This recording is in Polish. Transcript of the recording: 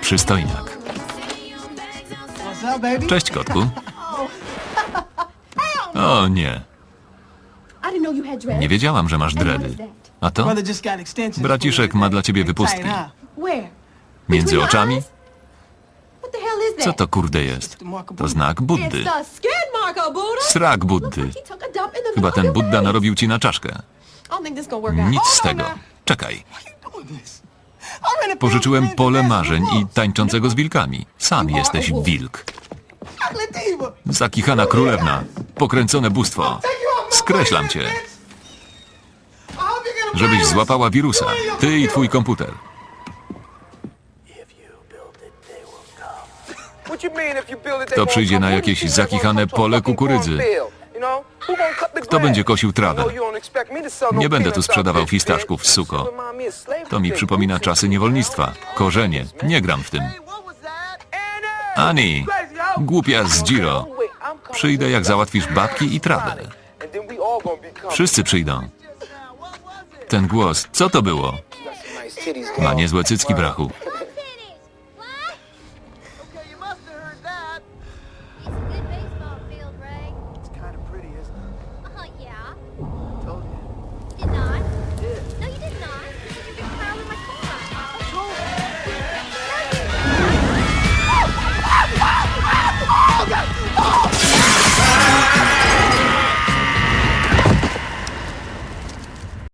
Przystojniak. What's up, baby? Cześć, kotku. O nie, nie wiedziałam, że masz dredy. A to? Braciszek ma dla ciebie wypustki. Między oczami? Co to kurde jest? To znak Buddy. Srak Buddy. Chyba ten Budda narobił ci na czaszkę. Nic z tego. Czekaj. Pożyczyłem pole marzeń i tańczącego z wilkami. Sam jesteś wilk. Zakichana królewna. Pokręcone bóstwo. Skreślam cię, żebyś złapała wirusa. Ty i twój komputer. Kto przyjdzie na jakieś zakichane pole kukurydzy? Kto będzie kosił trawę? Nie będę tu sprzedawał fistaszków, suko. To mi przypomina czasy niewolnictwa. Korzenie. Nie gram w tym. Ani, głupia z Giro. Przyjdę, jak załatwisz babki i trawę. Wszyscy przyjdą. Ten głos, co to było? Ma niezłe cycki, brachu.